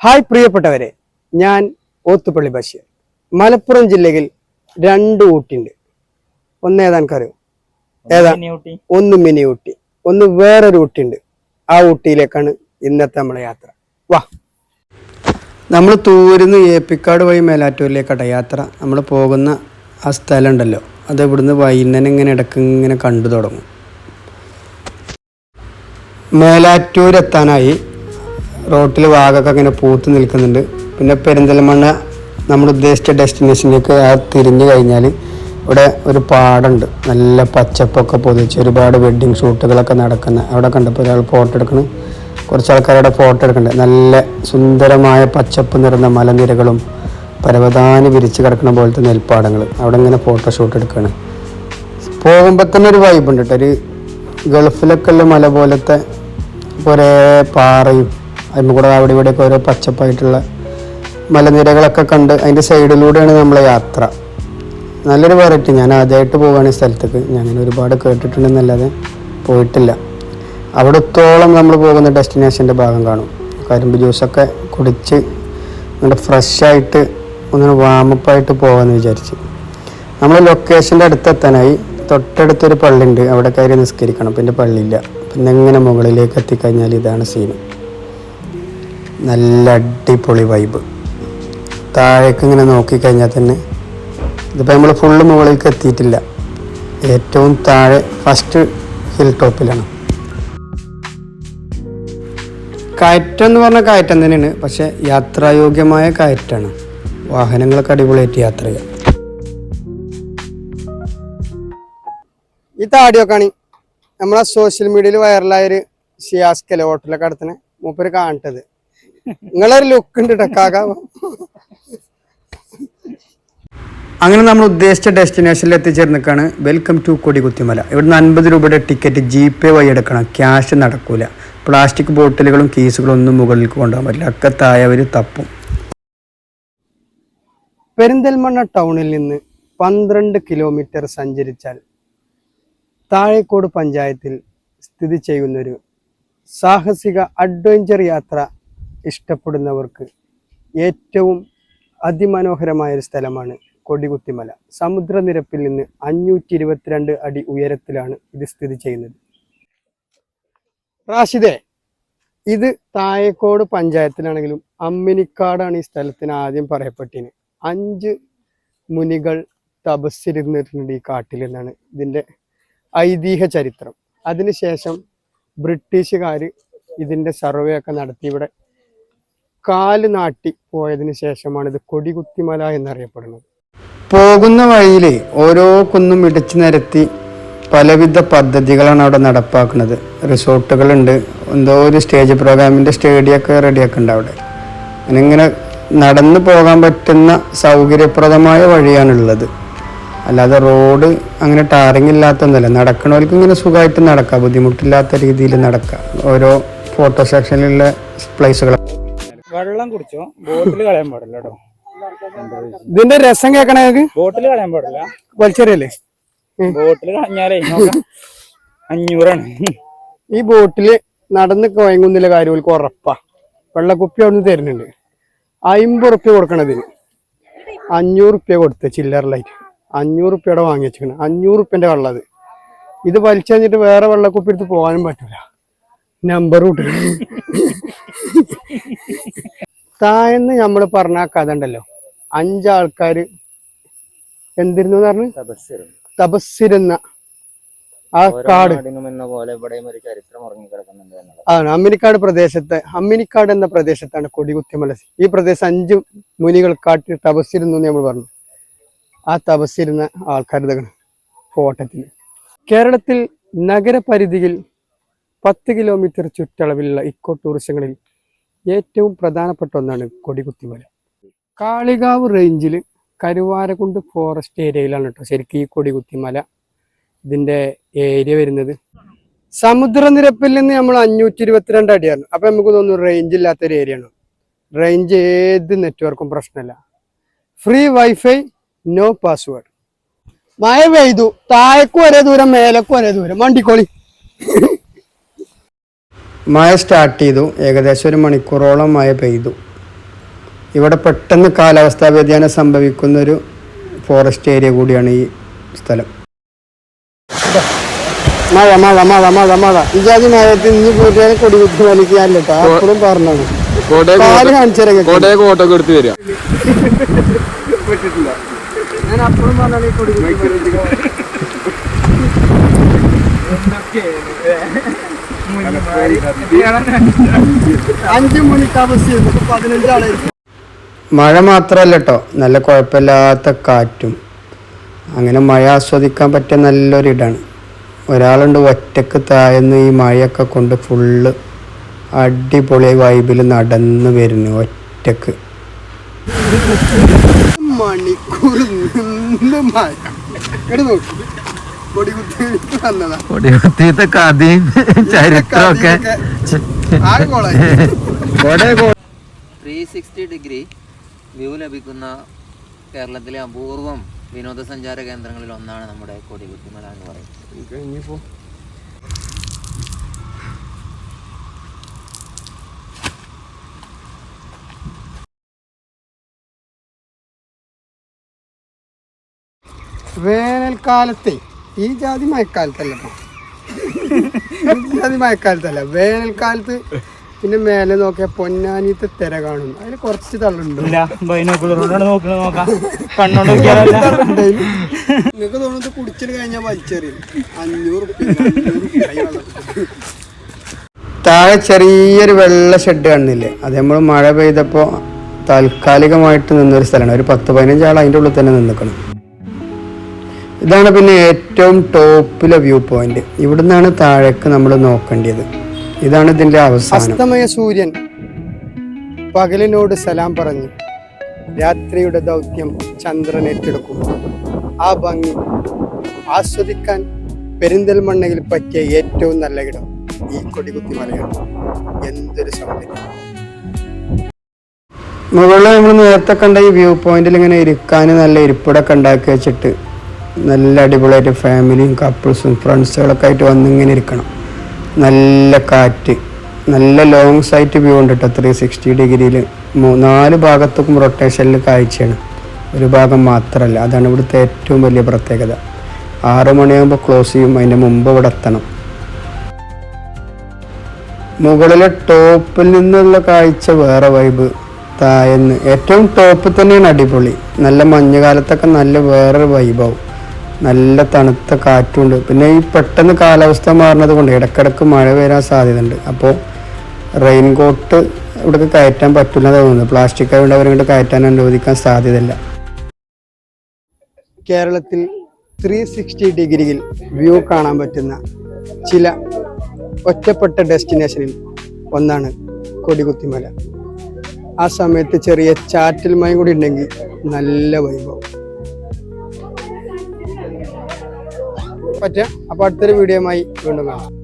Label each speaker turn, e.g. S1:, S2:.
S1: Hi പ്രിയപ്പെട്ടവരെ ഞാൻ ഓത്തുപള്ളി ബഷീർ. മലപ്പുറം ജില്ലയിൽ രണ്ട് ഊട്ടിണ്ട് ഒന്ന് ഏതാ എനിക്കറിയോ? ഏതാ? ഒന്ന് മിനി ഊട്ടി. ഒന്ന് വേറൊരു ഊട്ടി ഉണ്ട് ആ ഊട്ടിയിലേക്കാണ് ഇന്നത്തെ നമ്മളെ യാത്ര. വാ. നമ്മൾ തൂരുന്ന് ഏപ്പിക്കാട് വഴി മേലാറ്റൂരിലേക്കട്ടെ യാത്ര. നമ്മൾ പോകുന്ന ആ സ്ഥലം ഉണ്ടല്ലോ അത് ഇവിടുന്ന് വൈകുന്നേരം ഇങ്ങനെ ഇടയ്ക്ക് ഇങ്ങനെ കണ്ടു തുടങ്ങും. മേലാറ്റൂർ എത്താനായി റോട്ടിൽ വാഗൊക്കെ അങ്ങനെ പൂത്ത് നിൽക്കുന്നുണ്ട്. പിന്നെ പെരിന്തൽമണ്ണ നമ്മൾ ഉദ്ദേശിച്ച ഡെസ്റ്റിനേഷനിലേക്ക് ആ തിരിഞ്ഞു കഴിഞ്ഞാൽ ഇവിടെ ഒരു പാടുണ്ട്. നല്ല പച്ചപ്പൊക്കെ പൊതിച്ച് ഒരുപാട് വെഡ്ഡിങ് ഷൂട്ടുകളൊക്കെ നടക്കുന്ന. അവിടെ കണ്ടപ്പോൾ ഒരാൾ ഫോട്ടോ എടുക്കണം. കുറച്ച് ആൾക്കാരവിടെ ഫോട്ടോ എടുക്കുന്നുണ്ട് നല്ല സുന്ദരമായ പച്ചപ്പ് നിറഞ്ഞ മലനിരകളും പരവതാനി വിരിച്ച് കിടക്കുന്ന പോലത്തെ നെൽപ്പാടങ്ങൾ അവിടെ ഇങ്ങനെ ഫോട്ടോ ഷൂട്ട് എടുക്കുകയാണ് പോകുമ്പോൾ തന്നെ ഒരു വൈബുണ്ട് കേട്ടോ ഒരു ഗൾഫിലൊക്കെ ഉള്ള മല പോലത്തെ ഒരേ പാറയും അതിന് കൂടെ അവിടെ ഇവിടെയൊക്കെ ഓരോ പച്ചപ്പായിട്ടുള്ള മലനിരകളൊക്കെ കണ്ട് അതിന്റെ സൈഡിലൂടെയാണ് നമ്മളെ യാത്ര. നല്ലൊരു വെറൈറ്റി ഞാൻ ആദ്യമായിട്ട് പോവുകയാണ് ഈ സ്ഥലത്തേക്ക്. ഞാൻ ഇങ്ങനെ ഒരുപാട് കേട്ടിട്ടുണ്ടെന്നല്ലാതെ പോയിട്ടില്ല. അവിടത്തോളം നമ്മൾ പോകുന്ന ഡെസ്റ്റിനേഷന്റെ ഭാഗം കാണും. കരിമ്പ് ജ്യൂസൊക്കെ കുടിച്ച് നല്ല ഫ്രഷായിട്ട് ഒന്ന് വാമപ്പായിട്ട് പോകാമെന്ന് വിചാരിച്ച്. നമ്മൾ ലൊക്കേഷന്റെ അടുത്തെത്താനായി തൊട്ടടുത്തൊരു പള്ളിയുണ്ട്. അവിടെ കയറി നിസ്കരിക്കണം. പിന്നെ പള്ളിയില്ല. പിന്നെ എങ്ങനെ മുകളിലേക്ക് എത്തിക്കഴിഞ്ഞാൽ ഇതാണ് സീന് നല്ല അടിപൊളി വൈബ് താഴേക്ക് ഇങ്ങനെ നോക്കിക്കഴിഞ്ഞാൽ തന്നെ ഇതിപ്പോൾ നമ്മൾ ഫുള്ള് മുകളിലേക്ക് എത്തിയിട്ടില്ല. ഏറ്റവും താഴെ ഫസ്റ്റ് ഹിൽ ടോപ്പിലാണ് കയറ്റം എന്ന് പറഞ്ഞാൽ കയറ്റം തന്നെയാണ്. പക്ഷേ യാത്രായോഗ്യമായ കയറ്റാണ്. വാഹനങ്ങളൊക്കെ അടിപൊളിയായിട്ട് യാത്ര ചെയ്യാം. ഈ താടിയൊക്കെയാണ് നമ്മളെ സോഷ്യൽ മീഡിയയിൽ വൈറലായൊരു ഷിയാസ്കല ഹോട്ടലൊക്കെ അടുത്തന്നെ മൂപ്പര് കാണിട്ടത് നിങ്ങളൊരു ലുക്ക് ഉണ്ട് ടക്കാക അങ്ങനെ നമ്മൾ ഉദ്ദേശിച്ച ഡെസ്റ്റിനേഷനിൽ എത്തിച്ചേർന്നിക്കാണ്. Welcome to Kodikuthimala. ഇവിടുന്ന് അൻപത് രൂപയുടെ ടിക്കറ്റ് ജി പേ വഴി എടുക്കണം. ക്യാഷ് നടക്കൂല. പ്ലാസ്റ്റിക് ബോട്ടിലുകളും കീസുകളും ഒന്നും മുകളിലേക്ക് കൊണ്ടുപോകാൻ പറ്റില്ല. ഒക്കെ ഒരു തപ്പും. പെരിന്തൽമണ്ണ ടൗണിൽ നിന്ന് പന്ത്രണ്ട് കിലോമീറ്റർ സഞ്ചരിച്ചാൽ താഴേക്കോട് പഞ്ചായത്തിൽ സ്ഥിതി ചെയ്യുന്നൊരു സാഹസിക അഡ്വഞ്ചർ യാത്ര ഇഷ്ടപ്പെടുന്നവർക്ക് ഏറ്റവും അതിമനോഹരമായ ഒരു സ്ഥലമാണ് കൊടികുത്തിമല. സമുദ്രനിരപ്പിൽ നിന്ന് അഞ്ഞൂറ്റി ഇരുപത്തിരണ്ട് അടി ഉയരത്തിലാണ് ഇത് സ്ഥിതി ചെയ്യുന്നത്. റാഷിദേ ഇത് താഴേക്കോട് പഞ്ചായത്തിലാണെങ്കിലും അമ്മിനിക്കാടാണ് ഈ സ്ഥലത്തിന് ആദ്യം പറയപ്പെട്ടിന്. അഞ്ച് മുനികൾ തപസ്സിരുന്നിട്ടുണ്ട് ഈ കാട്ടിൽ എന്നാണ് ഇതിന്റെ ഐതിഹ്യ ചരിത്രം. അതിനുശേഷം ബ്രിട്ടീഷുകാർ ഇതിന്റെ സർവേ ഒക്കെ നടത്തി. ഇവിടെ കാൽ നാട്ടി പോയതിനു ശേഷമാണ് ഇത് കൊടികുത്തിമല എന്നറിയപ്പെടുന്നത്. പോകുന്ന വഴിയിൽ ഓരോ കുന്നും ഇടിച്ചു നിരത്തി പലവിധ പദ്ധതികളാണ് അവിടെ നടപ്പാക്കുന്നത്. റിസോർട്ടുകളുണ്ട്. എന്തോ ഒരു സ്റ്റേജ് പ്രോഗ്രാമിന്റെ സ്റ്റേഡിയൊക്കെ റെഡിയാക്കുന്നുണ്ട് അവിടെ. അങ്ങനെ നടന്നു പോകാൻ പറ്റുന്ന സൗകര്യപ്രദമായ വഴിയാണുള്ളത്. അല്ലാതെ റോഡ് അങ്ങനെ ടാറിങ് ഇല്ലാത്തൊന്നുമല്ല. നടക്കണവർക്ക് ഇങ്ങനെ സുഖമായിട്ട് നടക്കാം. ബുദ്ധിമുട്ടില്ലാത്ത രീതിയിൽ നടക്കാം. ഓരോ ഫോട്ടോ സെക്ഷനിലുള്ള പ്ലേസുകൾ
S2: വെള്ളം കുടിച്ചോ? ബോട്ടിൽ കളയാൻ പാടില്ല കേട്ടോ.
S1: ഇതിന്റെ രസം കേൾക്കണേ
S2: ബോട്ടിൽ കളയാൻ പാടില്ല.
S1: വലിച്ചെറിയല്ലേ?
S2: ബോട്ടിൽ കളഞ്ഞാലേ നോക്കാം അഞ്ഞൂറാണ്.
S1: ഈ ബോട്ടിൽ നടന്ന് കുഴങ്ങുന്നില്ല കാര്യങ്ങൾക്ക് ഉറപ്പാ. വെള്ളക്കുപ്പി അവിടുന്ന് തരുന്നുണ്ട്. അമ്പത് റുപ്യ കൊടുക്കണതിന്. അഞ്ഞൂറ് റുപ്യ കൊടുത്ത് ചില്ലറിലായിട്ട് അഞ്ഞൂറ് റുപ്യയുടെ വാങ്ങി വെച്ചിരിക്കണ. അഞ്ഞൂറ് റുപ്യന്റെ വെള്ളം അത് ഇത് വലിച്ചെറിഞ്ഞിട്ട് വേറെ വെള്ളക്കുപ്പി എടുത്ത് പോകാനും പറ്റൂല. നമ്പർ വിട്ടു താഴെന്ന് നമ്മൾ പറഞ്ഞ ആ കഥ ഉണ്ടല്ലോ. അഞ്ചാൾക്കാര് എന്തിരുന്നു പറഞ്ഞു? തപസ്സിരുന്ന. ആ കാട്.
S3: പോലെ ഇവിടെയും ഒരു ചരിത്രം ഉറങ്ങിക്കിടക്കുന്നുണ്ട്
S1: അമ്മിനിക്കാട് പ്രദേശത്തെ അമ്മിനിക്കാട് എന്ന പ്രദേശത്താണ് കൊടികുത്തിമല ഈ പ്രദേശം അഞ്ച് മുനികൾ കാട്ടിൽ തപസ്സിരുന്നു നമ്മൾ പറഞ്ഞു. ആ തപസ്സിരുന്ന ആൾക്കാർ ഇതാണ് ഫോട്ടത്തിൽ കേരളത്തിൽ നഗരപരിധിയിൽ പത്ത് കിലോമീറ്റർ ചുറ്റളവിലുള്ള ഇക്കോ ടൂറിസങ്ങളിൽ ഏറ്റവും പ്രധാനപ്പെട്ട ഒന്നാണ് കൊടികുത്തിമല. കാളികാവ് റേഞ്ചിൽ കരുവാരകുണ്ട് ഫോറസ്റ്റ് ഏരിയയിലാണ് കേട്ടോ ശരിക്കും ഈ കൊടികുത്തിമല ഇതിന്റെ ഏരിയ വരുന്നത്. സമുദ്രനിരപ്പിൽ നിന്ന് നമ്മൾ അഞ്ഞൂറ്റി ഇരുപത്തിരണ്ട് അടിയാണ്. അപ്പം നമുക്ക് തോന്നുന്നു റേഞ്ച് ഇല്ലാത്തൊരു ഏരിയ ആണ്. റേഞ്ച് ഏത് നെറ്റ്വർക്കും പ്രശ്നമല്ല. ഫ്രീ വൈഫൈ നോ പാസ്വേഡ് മഴ പെയ്തു താഴേക്കും ഒരേ ദൂരം മേലക്കും ഒരേ ദൂരം. വണ്ടിക്കോളി. മഴ സ്റ്റാർട്ട് ചെയ്തു. ഏകദേശം ഒരു മണിക്കൂറോളം മഴ പെയ്തു. ഇവിടെ പെട്ടെന്ന് കാലാവസ്ഥാ വ്യതിയാനം സംഭവിക്കുന്ന ഒരു ഫോറസ്റ്റ് ഏരിയ കൂടിയാണ് ഈ സ്ഥലം. മഴ മഴ മഴ മഴ മഴ ഇജാതി ജാതി മഴയത്ത് ഇനി കൂട്ടിയാൽ കൊടി കുത്തി വലിക്കാനില്ല കേട്ടോ അപ്പോഴും പറഞ്ഞത്. കാൽ കാണിച്ചു
S4: കോട്ടയൊക്കെ എടുത്ത് വരിക.
S1: ഞാൻ അപ്പോഴും പറഞ്ഞാൽ അഞ്ചു മണിക്ക് അവസ്ഥ പതിനഞ്ചാളെ മഴ മാത്രമല്ല കേട്ടോ നല്ല കുഴപ്പമില്ലാത്ത കാറ്റും. അങ്ങനെ മഴ ആസ്വദിക്കാൻ പറ്റിയ നല്ലൊരിടാണ് ഒരാളുണ്ട് ഒറ്റയ്ക്ക് താഴ്ന്ന് ഈ മഴയൊക്കെ കൊണ്ട് ഫുള്ള് അടിപൊളി വൈബിൽ നടന്ന് വരുന്നു ഒറ്റയ്ക്ക്. മണിക്കൂർ നിന്ന് മഴ. എടി നോക്ക്. കൊടികുത്തി വന്നതാ.
S3: കൊടികുത്തിയത്തെ കഥയും ചരിത്രമൊക്കെ. ത്രീ സിക്സ്റ്റി ഡിഗ്രി വ്യൂ ലഭിക്കുന്ന കേരളത്തിലെ അപൂർവം വിനോദസഞ്ചാര കേന്ദ്രങ്ങളിൽ ഒന്നാണ് നമ്മുടെ കൊടികുത്തിമല എന്ന് പറയുന്നത്.
S1: വേനൽക്കാലത്തെ ഈ ജാതി മഴക്കാലത്തല്ല ജാതി മഴക്കാലത്തല്ല. വേനൽക്കാലത്ത് പിന്നെ മേലെ നോക്കിയ പൊന്നാനിത്തെ തിര കാണും അതിൽ കുറച്ച് തള്ളുണ്ട്. നിങ്ങൾക്ക് തോന്നുന്നത് കുടിച്ചിട്ട് കഴിഞ്ഞാൽ വലിച്ചെറിയും. അഞ്ഞൂറ്. താഴെ ചെറിയൊരു വെള്ള ഷെഡ് കാണുന്നില്ലേ അത് നമ്മൾ മഴ പെയ്തപ്പോൾ താൽക്കാലികമായിട്ട് നിന്നൊരു സ്ഥലമാണ്. ഒരു പത്ത് പതിനഞ്ച് ആൾ അതിന്റെ ഉള്ളിൽ തന്നെ നിന്നിക്കണം. ഇതാണ് പിന്നെ ഏറ്റവും ടോപ്പിലെ വ്യൂ പോയിന്റ് ഇവിടുന്നാണ് താഴേക്ക് നമ്മൾ നോക്കേണ്ടത്. ഇതാണ് ഇതിന്റെ അവസാനം. അസ്തമയ സൂര്യൻ പകലിനോട് സലാം പറഞ്ഞു. രാത്രിയുടെ ദൗത്യം ചന്ദ്രൻ ഏറ്റെടുക്കും ആ ഭംഗി ആസ്വദിക്കാൻ പെരിന്തൽമണ്ണയിൽ പറ്റിയ ഏറ്റവും നല്ല ഇടം ഈ കൊടികുത്തി മലയാണ്. എന്തൊരു സൗന്ദര്യം. മുകളിൽ നമ്മൾ നേരത്തെ കണ്ട ഈ വ്യൂ പോയിന്റിൽ ഇങ്ങനെ ഇരിക്കാൻ നല്ല ഇരിപ്പിടൊക്കെ ഉണ്ടാക്കി വെച്ചിട്ട് നല്ല അടിപൊളിയായിട്ട് ഫാമിലിയും കപ്പിൾസും ഫ്രണ്ട്സുകളൊക്കെ ആയിട്ട് വന്നിങ്ങനെ ഇരിക്കണം. നല്ല കാറ്റ് നല്ല ലോങ് സൈറ്റ് വ്യൂ ഉണ്ട് കേട്ടോ ത്രീ സിക്സ്റ്റി ഡിഗ്രിയിൽ നാല് ഭാഗത്തേക്കും റൊട്ടേഷനിൽ കാഴ്ചയാണ്. ഒരു ഭാഗം മാത്രമല്ല അതാണ് ഇവിടുത്തെ ഏറ്റവും വലിയ പ്രത്യേകത. ആറു മണിയാകുമ്പോൾ ക്ലോസ് ചെയ്യും അതിന്റെ മുമ്പ് ഇവിടെ എത്തണം. മുകളിലെ ടോപ്പിൽ നിന്നുള്ള കാഴ്ച വേറെ വൈബ് തായെന്ന് ഏറ്റവും ടോപ്പിൽ തന്നെയാണ് അടിപൊളി. നല്ല മഞ്ഞുകാലത്തൊക്കെ നല്ല വേറൊരു വൈബാവും നല്ല തണുത്ത കാറ്റുണ്ട്. പിന്നെ ഈ പെട്ടെന്ന് കാലാവസ്ഥ മാറുന്നത് കൊണ്ട് ഇടക്കിടക്ക് മഴ വരാൻ സാധ്യതയുണ്ട്. അപ്പോൾ റെയിൻ കോട്ട് ഇവിടേക്ക് കയറ്റാൻ പറ്റില്ല തോന്നുന്നു പ്ലാസ്റ്റിക് ആയതുകൊണ്ട് അവരങ്ങോട്ട് കയറ്റാൻ അനുവദിക്കാൻ സാധ്യതയില്ല. കേരളത്തിൽ ത്രീ സിക്സ്റ്റി ഡിഗ്രിയിൽ വ്യൂ കാണാൻ പറ്റുന്ന ചില ഒറ്റപ്പെട്ട ഡെസ്റ്റിനേഷനിൽ ഒന്നാണ് കൊടികുത്തിമല. ആ സമയത്ത് ചെറിയ ചാറ്റൽ മയം കൂടി ഉണ്ടെങ്കിൽ നല്ല വൈഭവം. പറ്റുക. അപ്പോൾ അടുത്തൊരു വീഡിയോയുമായി വീണ്ടും കാണാം.